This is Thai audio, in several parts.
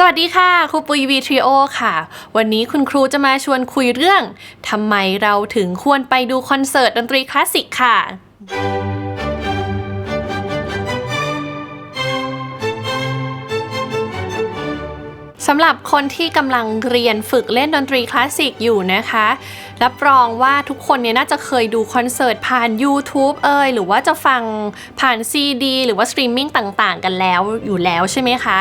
สวัสดีค่ะครูปุยวีทริโอค่ะ วันนี้คุณครูจะมาชวนคุยเรื่องทำไมเราถึงควรไปดูคอนเสิร์ตดนตรีคลาสสิกค่ะ สำหรับคนที่กำลังเรียนฝึกเล่นดนตรีคลาสสิกอยู่นะคะ รับรองว่าทุกคนเนี่ยน่าจะเคยดูคอนเสิร์ตผ่าน YouTube เอ่ยหรือว่าจะฟังผ่านซีดีหรือว่าสตรีมมิ่งต่างๆ กันแล้วอยู่แล้วใช่ไหมคะ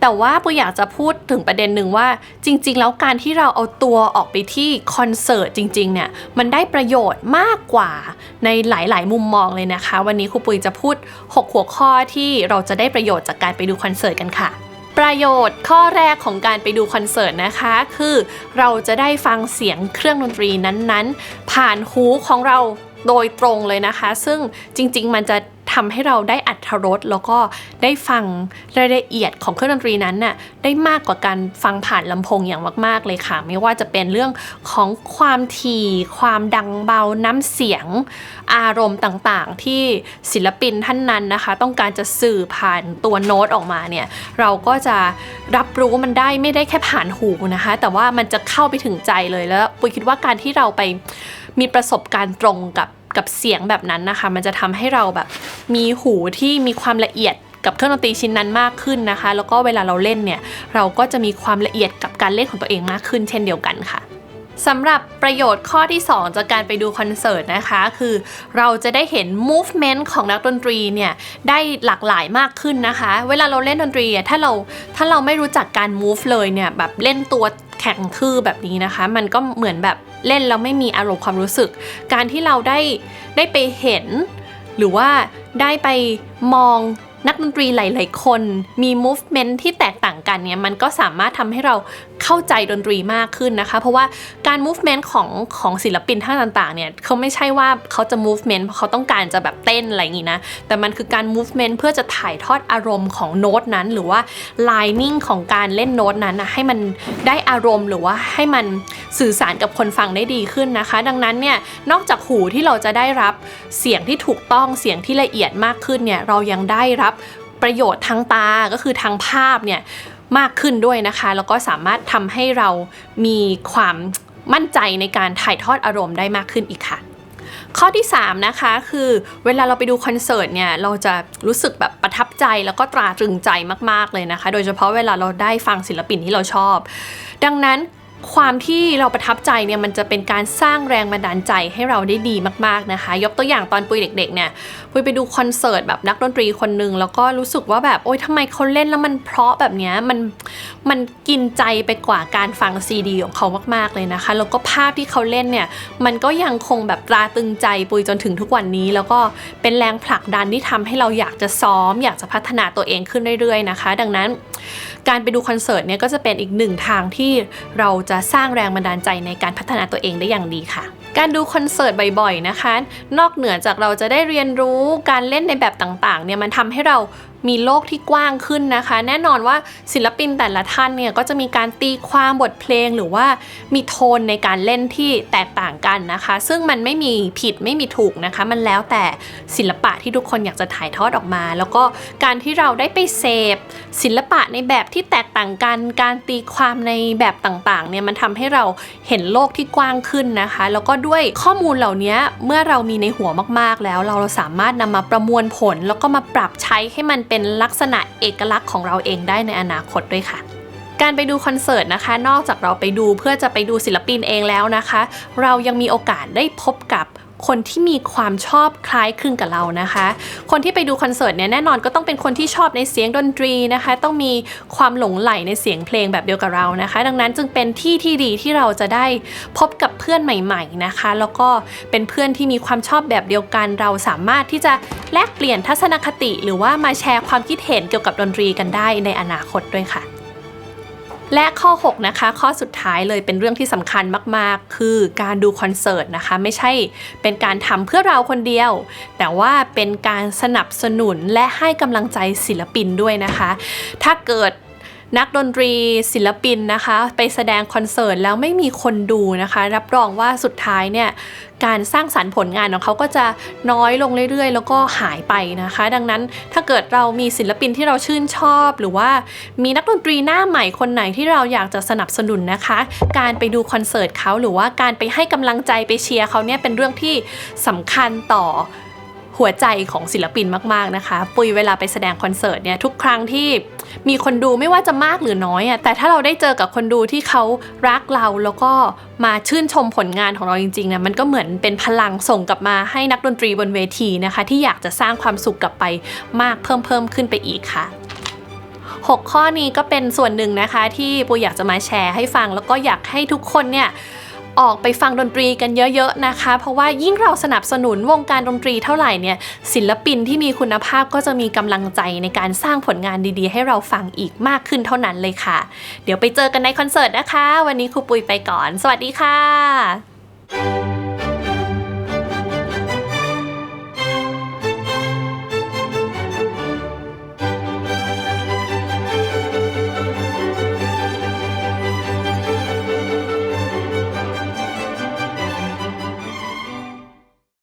แต่ว่าปุยอยากจะพูดถึงประเด็นหนึ่งว่าจริง ๆ แล้วการที่เราเอาตัวออกไปที่คอนเสิร์ตจริง ๆ เนี่ย มันได้ประโยชน์มากกว่าในหลาย ๆ มุมมองเลยนะคะ วันนี้ครูปุยจะพูด 6 หัวข้อที่เราจะได้ประโยชน์จากการไปดูคอนเสิร์ตกันค่ะ ประโยชน์ข้อแรกของการไปดูคอนเสิร์ตนะคะ คือเราจะได้ฟังเสียงเครื่องดนตรีนั้นๆ ผ่านหูของเราโดยตรงเลยนะคะ ซึ่งจริง ๆ มันจะ ทำให้เราได้อัธรสแล้วก็ได้ฟังรายละเอียดของเครื่องดนตรีนั้นน่ะได้มากกว่าการฟังผ่านลำโพงอย่างมาก ๆ เลยค่ะ ไม่ว่าจะเป็นเรื่องของความถี่ความดังเบาน้ำเสียงอารมณ์ต่างๆ ที่ศิลปินท่านนั้นนะคะ ต้องการจะสื่อผ่านตัวโน้ตออกมาเนี่ยเราก็จะรับรู้มันได้ไม่ได้แค่ผ่านหูนะคะ แต่ว่ามันจะเข้าไปถึงใจเลยแล้วปุยคิดว่าการที่เราไปมีประสบการณ์ตรงกับ กับเสียงแบบนั้นนะคะ มันจะทำให้เราแบบมีหูที่มีความละเอียดกับเครื่องดนตรีชิ้นนั้นมากขึ้นนะคะ แล้วก็เวลาเราเล่นเนี่ย เราก็จะมีความละเอียดกับการเล่นของตัวเองมากขึ้น เช่นเดียวกันค่ะสำหรับประโยชน์ข้อที่ 2 จากการไปดูคอนเสิร์ตนะคะ คือเราจะได้เห็น movement ของนักดนตรีเนี่ย ได้หลากหลายมากขึ้นนะคะ เวลาเราเล่นดนตรีถ้าเราถ้าเราไม่รู้จักการ move เลยเนี่ย แบบเล่นตัวแข็งทื่อแบบนี้นะคะ มันก็เหมือนแบบ เล่นแล้วไม่มีอารมณ์ความรู้สึก การที่เราได้ได้ไปเห็น หรือว่าได้ไปมอง นักดนตรีหลาย ๆ คนมี movement ที่แตกต่างกันเนี่ยมันก็สามารถทำให้เราเข้าใจดนตรีมากขึ้นนะคะ เพราะว่าการ movement ของของศิลปินท่านต่าง ๆ เนี่ยเขาไม่ใช่ว่าเขาจะ movement เพราะเขาต้องการจะแบบเต้นอะไรอย่างนี้นะ แต่มันคือการ movement เพื่อจะถ่ายทอดอารมณ์ของโน้ตนั้น หรือว่า lining ของการเล่นโน้ตนั้นนะให้มันได้อารมณ์หรือว่าให้มันสื่อสารกับคนฟังได้ดีขึ้นนะคะ ดังนั้นเนี่ยนอกจากหูที่เราจะได้รับเสียงที่ถูกต้องเสียงที่ละเอียดมากขึ้นเนี่ยเรายังได้รับรับประโยชน์ทางตาก็คือทางภาพเนี่ยมากขึ้นด้วยนะคะ แล้วก็สามารถทำให้เรามีความมั่นใจในการถ่ายทอดอารมณ์ได้มากขึ้นอีกค่ะ ข้อที่ 3 นะคะ คือเวลาเราไปดูคอนเสิร์ตเนี่ยเราจะรู้สึกแบบประทับใจแล้วก็ตราตรึงใจมากๆเลยนะคะ โดยเฉพาะเวลาเราได้ฟังศิลปินที่เราชอบ ดังนั้น ความที่เราประทับใจเนี่ยมันจะเป็นการสร้างแรงบันดาลใจให้เราได้ดีมากๆนะคะ ยกตัวอย่างตอนปุยเด็กๆเนี่ยปุยไปดูคอนเสิร์ตแบบนักดนตรีคนหนึ่งแล้วก็รู้สึกว่าแบบโอ๊ยทำไมเขาเล่นแล้วมันเพราะแบบนี้มันมันกินใจไปกว่าการฟังซีดีของเขามากๆเลยนะคะแล้วก็ภาพที่เขาเล่นเนี่ยมันก็ยังคงแบบตราตึงใจปุยจนถึงทุกวันนี้ แล้วก็เป็นแรงผลักดันที่ทำให้เราอยากจะซ้อม อยากจะพัฒนาตัวเองขึ้นเรื่อยๆนะคะ ดังนั้น การไปดูคอนเสิร์ตเนี่ยก็จะเป็นอีกหนึ่งทางที่เราจะสร้างแรงบันดาลใจในการพัฒนาตัวเองได้อย่างดีค่ะ การดูคอนเสิร์ตบ่อยๆนะคะ นอกเหนือจากเราจะได้เรียนรู้การเล่นในแบบต่างๆเนี่ยมันทำให้เรา มีโลกที่กว้างขึ้นนะคะ แน่นอนว่าศิลปินแต่ละท่านเนี่ยก็จะมีการตีความบทเพลงหรือว่ามีโทนในการเล่นที่แตกต่างกันนะคะ ซึ่งมันไม่มีผิดไม่มีถูกนะคะ มันแล้วแต่ศิลปะที่ทุกคนอยากจะถ่ายทอดออกมา แล้วก็การที่เราได้ไปเสพศิลปะในแบบที่แตกต่างกัน การตีความในแบบต่างๆเนี่ยมันทำให้เราเห็นโลกที่กว้างขึ้นนะคะ แล้วก็ด้วยข้อมูลเหล่านี้เมื่อเรามีในหัวมากๆแล้ว เราสามารถนำมาประมวลผล แล้วก็มาปรับใช้ให้มันเป็นลักษณะเอกลักษณ์ของเราเองได้ในอนาคตด้วยค่ะ การไปดูคอนเสิร์ตนะคะ นอกจากเราไปดูเพื่อจะไปดูศิลปินเองแล้วนะคะ เรายังมีโอกาสได้พบกับ คนที่มีความชอบคล้ายคลึงกับเรานะคะ คนที่ไปดูคอนเสิร์ตเนี่ยแน่นอนก็ต้องเป็นคนที่ชอบในเสียงดนตรีนะคะ ต้องมีความหลงใหลในเสียงเพลงแบบเดียวกับเรานะคะ ดังนั้นจึงเป็นที่ที่ดีที่เราจะได้พบกับเพื่อนใหม่ ๆนะคะ แล้วก็เป็นเพื่อนที่มีความชอบแบบเดียวกัน เราสามารถที่จะแลกเปลี่ยนทัศนคติ หรือว่ามาแชร์ความคิดเห็นเกี่ยวกับดนตรีกันได้ในอนาคตด้วยค่ะ และข้อ 6 นะคะ ข้อสุดท้ายเลยเป็นเรื่องที่สำคัญมาก ๆ คือการดูคอนเสิร์ตนะคะ ไม่ใช่เป็นการทำเพื่อเราคนเดียว แต่ว่าเป็นการสนับสนุนและให้กำลังใจศิลปินด้วยนะคะ ถ้าเกิด นักดนตรีศิลปินนะคะ ไปแสดงคอนเสิร์ตแล้วไม่มีคนดูนะคะ รับรองว่าสุดท้ายเนี่ยการสร้างสรรค์ผลงานของเขาก็จะน้อยลงเรื่อยๆ แล้วก็หายไปนะคะ ดังนั้นถ้าเกิดเรามีศิลปินที่เราชื่นชอบ หรือว่ามีนักดนตรีหน้าใหม่คนไหนที่เราอยากจะสนับสนุนนะคะ การไปดูคอนเสิร์ตเขาหรือว่าการไปให้กำลังใจไปเชียร์เขาเนี่ยเป็นเรื่องที่สำคัญต่อ หัวใจของศิลปินมากๆนะคะ ปุยเวลาไปแสดงคอนเสิร์ตเนี่ยทุกครั้งที่มีคนดูไม่ว่าจะมากหรือน้อยอะแต่ถ้าเราได้เจอกับคนดูที่เขารักเราแล้วก็มาชื่นชมผลงานของเราจริงๆนะมันก็เหมือนเป็นพลังส่งกลับมาให้นักดนตรีบนเวทีนะคะ ที่อยากจะสร้างความสุขกลับไปมากเพิ่มเพิ่มขึ้นไปอีกค่ะ 6 ข้อนี้ก็เป็นส่วนหนึ่งนะคะ ที่ปูอยากจะมาแชร์ให้ฟัง แล้วก็อยากให้ทุกคนเนี่ย ออกไปฟังดนตรีกันเยอะๆนะคะ เพราะว่ายิ่งเราสนับสนุนวงการดนตรีเท่าไหร่เนี่ยศิลปินที่มีคุณภาพก็จะมีกำลังใจในการสร้างผลงานดีๆ ให้เราฟังอีกมากขึ้นเท่านั้นเลยค่ะ เดี๋ยวไปเจอกันในคอนเสิร์ตนะคะ วันนี้ครูปุยไปก่อน สวัสดีค่ะ